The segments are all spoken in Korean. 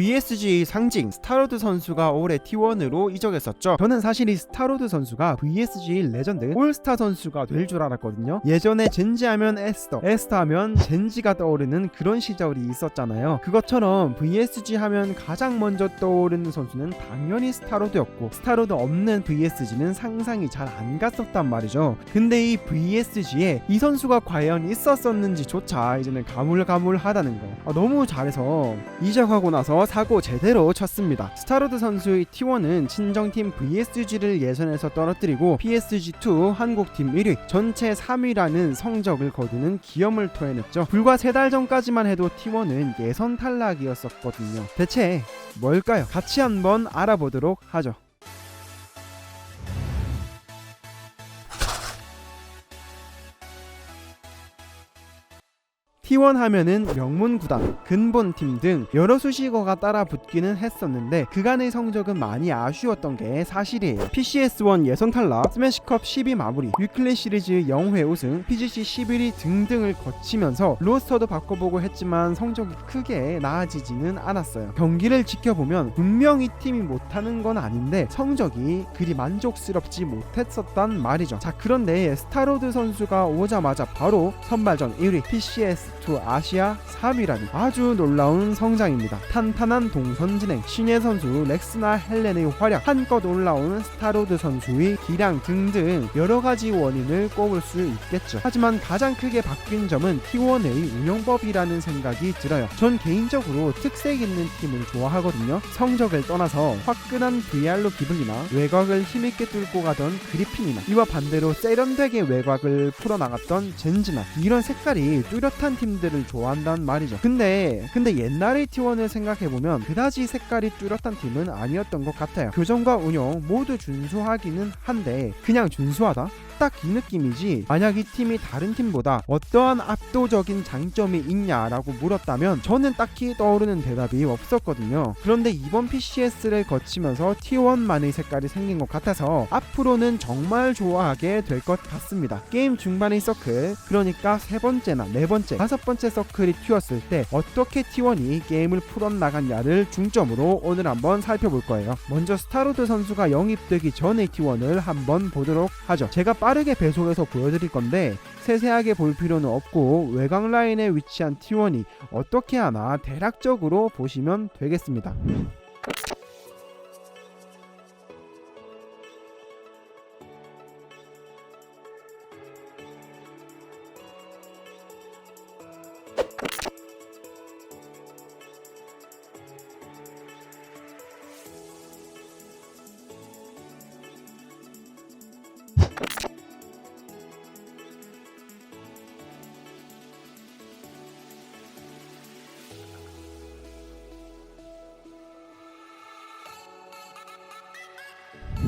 VSG 상징 스타로드 선수가 올해 T1으로 이적했었죠. 저는 사실 이 스타로드 선수가 VSG 레전드 올스타 선수가 될 줄 알았거든요. 예전에 젠지 하면 에스더, 에스터 하면 젠지가 떠오르는 그런 시절이 있었잖아요. 그것처럼 VSG 하면 가장 먼저 떠오르는 선수는 당연히 스타로드였고 스타로드 없는 VSG는 상상이 잘 안 갔었단 말이죠. 근데 이 VSG에 이 선수가 과연 있었었는지조차 이제는 가물가물하다는 거. 아, 너무 잘해서 이적하고 나서 사고 제대로 쳤습니다. 스타로드 선수의 T1은 친정팀 VSG를 예선에서 떨어뜨리고 PSG2 한국팀 1위, 전체 3위라는 성적을 거두는 기염을 토해냈죠. 불과 세달 전까지만 해도 T1은 예선 탈락이었었거든요. 대체 뭘까요? 같이 한번 알아보도록 하죠. T1 하면은 명문 구단, 근본 팀 등 여러 수식어가 따라 붙기는 했었는데 그간의 성적은 많이 아쉬웠던 게 사실이에요. PCS1 예선 탈락, 스매시컵 10위 마무리, 위클리 시리즈 0회 우승, PGC 11위 등등을 거치면서 로스터도 바꿔보고 했지만 성적이 크게 나아지지는 않았어요. 경기를 지켜보면 분명히 팀이 못하는 건 아닌데 성적이 그리 만족스럽지 못했었단 말이죠. 자 그런데 스타로드 선수가 오자마자 바로 선발전 1위 PCS2 아시아 3위라니 아주 놀라운 성장입니다. 탄탄한 동선 진행, 신예 선수 렉스나 헬렌의 활약, 한껏 올라오는 스타로드 선수의 기량 등등 여러 가지 원인을 꼽을 수 있겠죠. 하지만 가장 크게 바뀐 점은 T1의 운영법이라는 생각이 들어요. 전 개인적으로 특색 있는 팀을 좋아하거든요. 성적을 떠나서 화끈한 VR로 기블리나 외곽을 힘있게 뚫고 가던 그리핀이나 이와 반대로 세련되게 외곽을 풀어나갔던 젠지나 이런 색깔이 뚜렷한 팀 들을 좋아한단 말이죠. 근데 근데 옛날의 T1을 생각해 보면 그다지 색깔이 뚜렷한 팀은 아니었던 것 같아요. 교정과 운영 모두 준수하기는 한데 그냥 준수하다? 딱 이 느낌이지? 만약 이 팀이 다른 팀보다 어떠한 압도적인 장점이 있냐라고 물었다면 저는 딱히 떠오르는 대답이 없었거든요. 그런데 이번 PCS를 거치면서 T1만의 색깔이 생긴 것 같아서 앞으로는 정말 좋아하게 될 것 같습니다. 게임 중반의 서클 그러니까 세 번째나 네 번째 다섯 번째 서클이 튀었을 때 어떻게 T1이 게임을 풀어나갔냐를 중점으로 오늘 한번 살펴볼 거예요. 먼저 스타로드 선수가 영입되기 전의 T1을 한번 보도록 하죠. 제가 빠르게 배속해서 보여드릴 건데 세세하게 볼 필요는 없고 외곽 라인에 위치한 T1이 어떻게 하나 대략적으로 보시면 되겠습니다.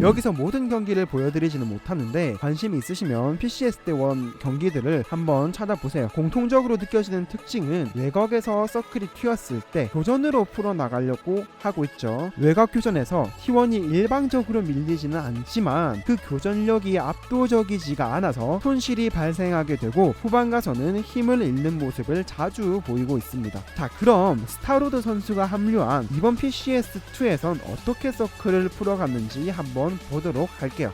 여기서 모든 경기를 보여드리지는 못하는데 관심이 있으시면 PCS 때1 경기들을 한번 찾아보세요. 공통적으로 느껴지는 특징은 외곽에서 서클이 튀었을 때 교전으로 풀어나가려고 하고 있죠. 외곽 교전에서 T1이 일방적으로 밀리지는 않지만 그 교전력이 압도적이지가 않아서 손실이 발생하게 되고 후반 가서는 힘을 잃는 모습을 자주 보이고 있습니다. 자 그럼 스타로드 선수가 합류한 이번 PCS2에선 어떻게 서클을 풀어갔는지 한번 보도록 할게요.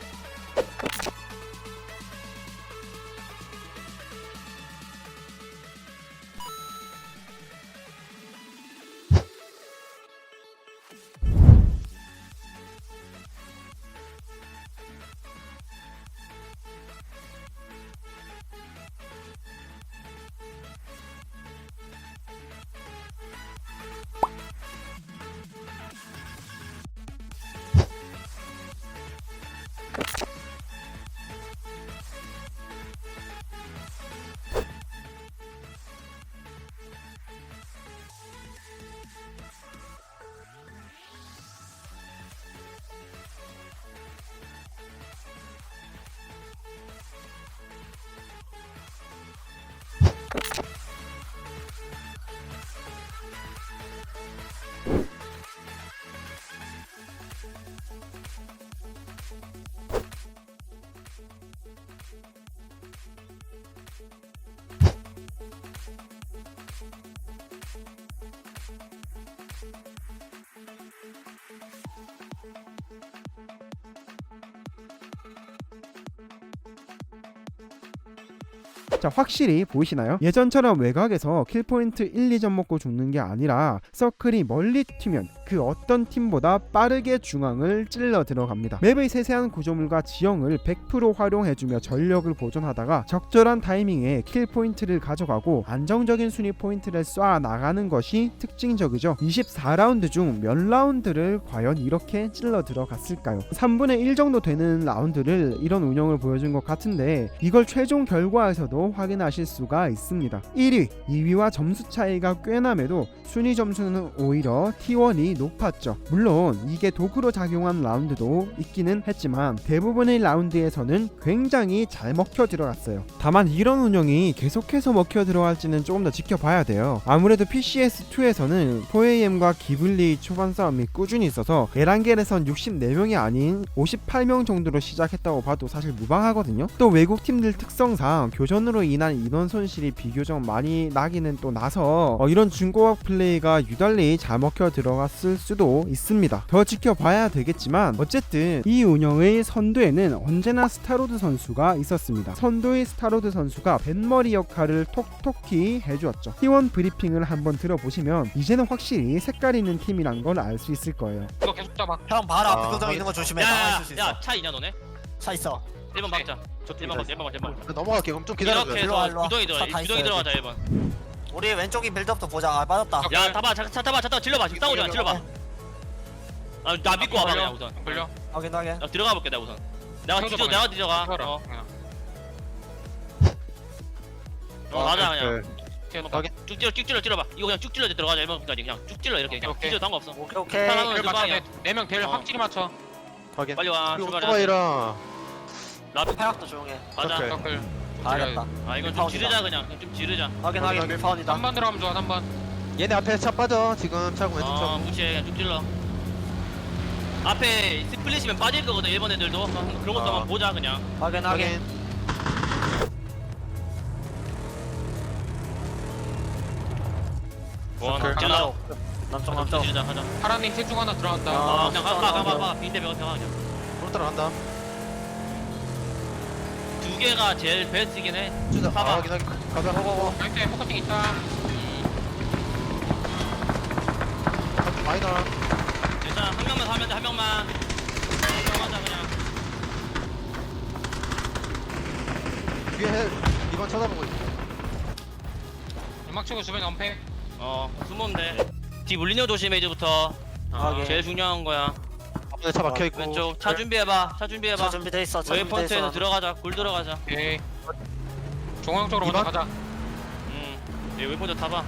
자 확실히 보이시나요? 예전처럼 외곽에서 킬포인트 1, 2점 먹고 죽는 게 아니라 서클이 멀리 튀면 그 어떤 팀보다 빠르게 중앙을 찔러 들어갑니다. 맵의 세세한 구조물과 지형을 100% 활용해주며 전력을 보존하다가 적절한 타이밍에 킬 포인트를 가져가고 안정적인 순위 포인트를 쏴 나가는 것이 특징적이죠. 24라운드 중 몇 라운드를 과연 이렇게 찔러 들어갔을까요? 3분의 1 정도 되는 라운드를 이런 운영을 보여준 것 같은데 이걸 최종 결과에서도 확인하실 수가 있습니다. 1위, 2위와 점수 차이가 꽤남에도 순위 점수는 오히려 T1이 높았죠. 물론 이게 도구로 작용한 라운드도 있기는 했지만 대부분의 라운드에서는 굉장히 잘 먹혀 들어갔어요. 다만 이런 운영이 계속해서 먹혀 들어갈지는 조금 더 지켜봐야 돼요. 아무래도 PCS2에서는 4AM과 기블리 초반 싸움이 꾸준히 있어서 에란겔에선 64명이 아닌 58명 정도로 시작했다고 봐도 사실 무방하거든요. 또 외국 팀들 특성상 교전으로 인한 인원 손실이 비교적 많이 나기는 또 나서 어, 이런 중고학 플레이가 유달리 잘 먹혀 들어갔을 수도 있습니다. 더 지켜봐야 되겠지만 어쨌든 이 운영의 선두에는 언제나 스타로드 선수가 있었습니다. 선두의 스타로드 선수가 벤머리 역할을 톡톡히 해주었죠. T1 브리핑을 한번 들어보시면 이제는 확실히 색깔 있는 팀이란 걸 알 수 있을 거예요. 이거 계속 잡아. 형 바로 앞에 아, 교정 있는 거 조심해 나와 있을 수 있어 야야야 차 있냐 너네? 차 있어 1번 박자. 1번 박자 1번 박자 1번 넘어갈게. 그럼 좀 기다려줘 이렇게 일로 와, 해서 일로 와. 구덩이 들어가 차다 구덩이 있어요, 들어가자 1번. 우리 왼쪽인 빌드업도 보자. 아 빠졌다. 오케이. 야 타봐 차, 차 타봐 차 타봐 질러봐. 지금 마 질러봐. 아 나 믿고 와봐 그냥 우선. 걸려. 확인 확인. 나 들어가 볼게 내가 우선. 내가 형도 뒤져 그냥. 내가 뒤져가. 어, 그냥. 어. 맞아 그냥. 오케이, 너 확인. 쭉 찔러 쭉 찔러 찔러봐. 이거 그냥 쭉 찔러 들어가자 1번까지 그냥 쭉 찔러 이렇게. 그냥 오케이. 뒤져 상관없어. 오케이 오케이. 방이야. 돼. 네명 델 어. 확실히 맞춰. 확인. 빨리 와 출발해. 오토바이랑 라비 폐학도 조용해. 맞아. 오케이. 서클. 가야겠다. 아 이건 좀. 지르자 그냥. 좀 지르자. 확인 확인 확인. 밀파운이다 3번 들어가면 좋아. 3번. 얘네 앞에 차 빠져. 지금 차고 왼쪽 어차 무시해. 그냥 쭉 찔러. 앞에 스플릿이면 빠질 거거든 1번 애들도. 그런 것도 어. 한번 보자 그냥. 확인 확인. 확인. 원 오케이. 찔러 남쪽 남쪽. 지르자 하자. 파란님 셋중 하나 들어갔다. 아, 어 그냥 가가 가가 가 빈대 배가 배가 그냥 오늘 따라간다 두 개가 제일 베스트긴 해. 주자. 아 확인 확인 가자. 고고고 나이트 포커팅 있다. 많이 나와. 괜찮아. 한 명만 하면 돼 한 명만. 들어가자 그냥. 뒤에 해 이번 쳐다보고 있어. 음악 치고 주변에 엄폐. 어 숨으면 돼뒤 물리는 거 조심해 이제부터. 어, 하긴. 제일 중요한 거야 앞에 차 막혀 있고 왼쪽 차 준비해봐 차 준비해봐 차 준비돼 있어 차 준비돼 웨이포인트에서 있어 들어가자 굴 들어가자 오케이. 종영 쪽으로 먼저 이번? 가자. 음 웨이포인트 타봐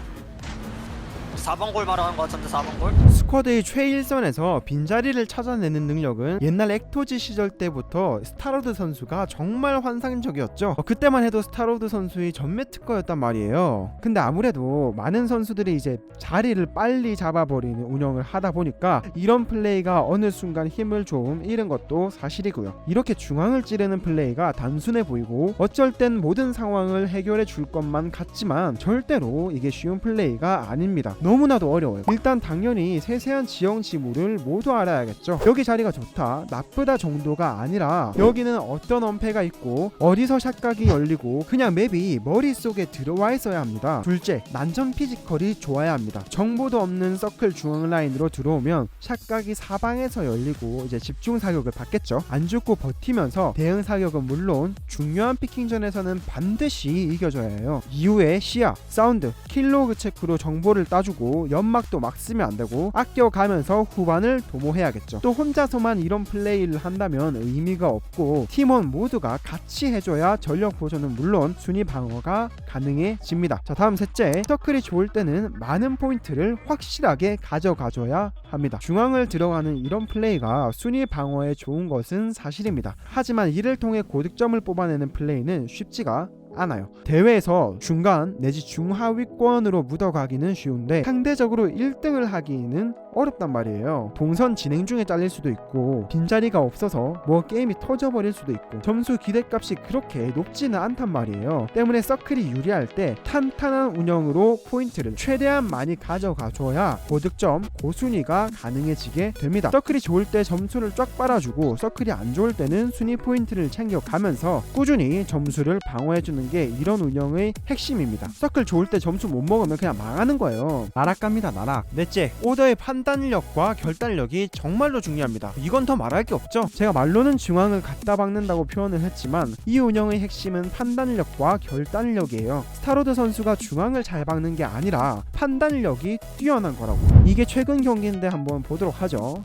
4번 골 말하는 거 같은데 4번 골? 스쿼드의 최일선에서 빈자리를 찾아내는 능력은 옛날 엑토지 시절 때부터 스타로드 선수가 정말 환상적이었죠. 어, 그때만 해도 스타로드 선수의 전매 특허였단 말이에요. 근데 아무래도 많은 선수들이 이제 자리를 빨리 잡아버리는 운영을 하다 보니까 이런 플레이가 어느 순간 힘을 좀 잃은 것도 사실이고요. 이렇게 중앙을 찌르는 플레이가 단순해 보이고 어쩔 땐 모든 상황을 해결해 줄 것만 같지만 절대로 이게 쉬운 플레이가 아닙니다. 너무나도 어려워요. 일단 당연히 세세한 지형 지물을 모두 알아야겠죠. 여기 자리가 좋다, 나쁘다 정도가 아니라 여기는 어떤 엄폐가 있고 어디서 샷각이 열리고 그냥 맵이 머릿속에 들어와 있어야 합니다. 둘째, 난전 피지컬이 좋아야 합니다. 정보도 없는 서클 중앙 라인으로 들어오면 샷각이 사방에서 열리고 이제 집중 사격을 받겠죠. 안 죽고 버티면서 대응 사격은 물론 중요한 피킹전에서는 반드시 이겨줘야 해요. 이후에 시야, 사운드, 킬로그 체크로 정보를 따주고 연막도 막 쓰면 안 되고 아껴가면서 후반을 도모해야겠죠. 또 혼자서만 이런 플레이를 한다면 의미가 없고 팀원 모두가 같이 해줘야 전력 보존은 물론 순위 방어가 가능해집니다. 자 다음 셋째 서클이 좋을 때는 많은 포인트를 확실하게 가져가줘야 합니다. 중앙을 들어가는 이런 플레이가 순위 방어에 좋은 것은 사실입니다. 하지만 이를 통해 고득점을 뽑아내는 플레이는 쉽지가 않아요. 대회에서 중간 내지 중하위권으로 묻어가기는 쉬운데 상대적으로 1등을 하기는 어렵단 말이에요. 동선 진행 중에 잘릴 수도 있고 빈자리가 없어서 뭐 게임이 터져버릴 수도 있고 점수 기대값이 그렇게 높지는 않단 말이에요. 때문에 서클이 유리할 때 탄탄한 운영으로 포인트를 최대한 많이 가져가 줘야 고득점 고순위가 가능해지게 됩니다. 서클이 좋을 때 점수를 쫙 빨아주고 서클이 안 좋을 때는 순위 포인트를 챙겨가면서 꾸준히 점수를 방어해주는 있는 게 이런 운영의 핵심입니다. 서클 좋을 때 점수 못 먹으면 그냥 망하는 거예요. 나락갑니다 나락. 넷째, 오더의 판단력과 결단력이 정말로 중요합니다. 이건 더 말할 게 없죠. 제가 말로는 중앙을 갖다 박는다고 표현을 했지만 이 운영의 핵심은 판단력과 결단력이에요. 스타로드 선수가 중앙을 잘 박는 게 아니라 판단력이 뛰어난 거라고. 이게 최근 경기인데 한번 보도록 하죠.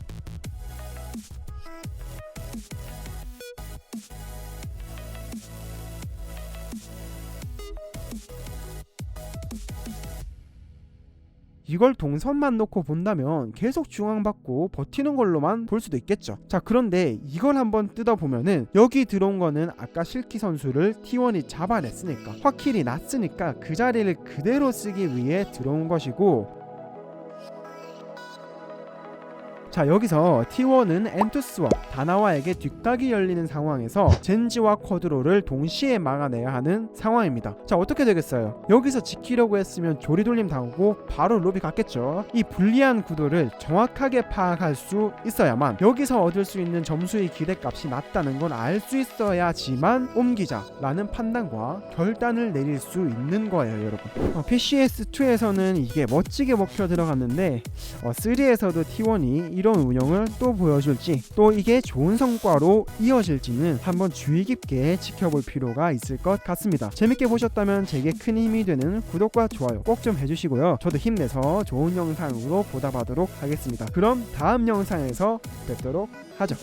이걸 동선만 놓고 본다면 계속 중앙받고 버티는 걸로만 볼 수도 있겠죠. 자, 그런데 이걸 한번 뜯어보면은 여기 들어온 거는 아까 실키 선수를 T1이 잡아냈으니까 확실히 났으니까 그 자리를 그대로 쓰기 위해 들어온 것이고 자 여기서 T1은 엔투스와 다나와에게 뒷각이 열리는 상황에서 젠지와 쿼드로를 동시에 막아내야 하는 상황입니다. 자 어떻게 되겠어요? 여기서 지키려고 했으면 조리돌림 당하고 바로 로비 갔겠죠? 이 불리한 구도를 정확하게 파악할 수 있어야만 여기서 얻을 수 있는 점수의 기대값이 낮다는 건 알 수 있어야지만 옮기자 라는 판단과 결단을 내릴 수 있는 거예요 여러분. 어, PCS2에서는 이게 멋지게 먹혀 들어갔는데 어, 3에서도 T1이 이런 운영을 또 보여줄지 또 이게 좋은 성과로 이어질지는 한번 주의 깊게 지켜볼 필요가 있을 것 같습니다. 재밌게 보셨다면 제게 큰 힘이 되는 구독과 좋아요 꼭 좀 해주시고요. 저도 힘내서 좋은 영상으로 보답하도록 하겠습니다. 그럼 다음 영상에서 뵙도록 하죠.